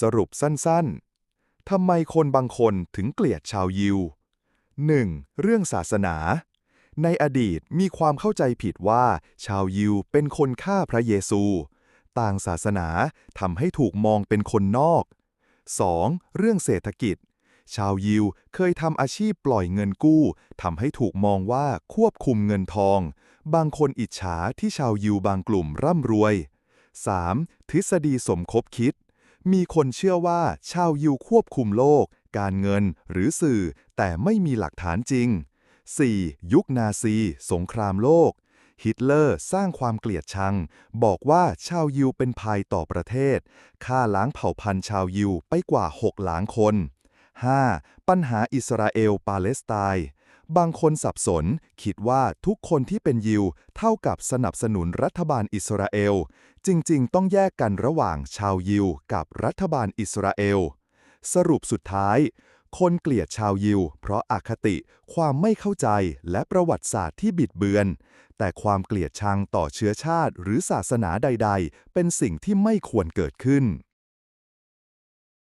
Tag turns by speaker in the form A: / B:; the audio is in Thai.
A: สรุปสั้นๆ ทำไมคนบางคนถึงเกลียดชาวยิว 1. เรื่องศาสนา ในอดีตมีความเข้าใจผิดว่า ชาวยิวเป็นคนฆ่าพระเยซู ต่างศาสนาทำให้ถูกมองเป็นคนนอก 2. เรื่องเศรษฐกิจ ชาวยิวเคยทำอาชีพปล่อยเงินกู้ทำให้ถูกมองว่าควบคุมเงินทอง บางคนอิจฉาที่ชาวยิวบางกลุ่มร่ำรวย 3. ทฤษฎีสมคบคิด มีคนเชื่อว่าชาวยิวควบคุมโลก การเงินหรือสื่อ แต่ไม่มีหลักฐานจริง 4. ยุคนาซี สงครามโลก ฮิตเลอร์สร้างความเกลียดชัง บอกว่าชาวยิวเป็นภัยต่อประเทศฆ่าล้างเผ่าพันธุ์ชาวยิวไปกว่า 6 ล้านคน 5. ปัญหาอิสราเอลปาเลสไตน์ บางคนสับสน คิดว่าทุกคนที่เป็นยิว เท่ากับสนับสนุนรัฐบาลอิสราเอล จริงๆ ต้องแยกกันระหว่างชาวยิวกับรัฐบาลอิสราเอล สรุปสุดท้าย คนเกลียดชาวยิว เพราะอาคติ ความไม่เข้าใจและประวัติศาสตร์ที่บิดเบือน แต่ความเกลียดชังต่อเชื้อชาติหรือศาสนาใด ๆ เป็นสิ่งที่ไม่ควรเกิดขึ้น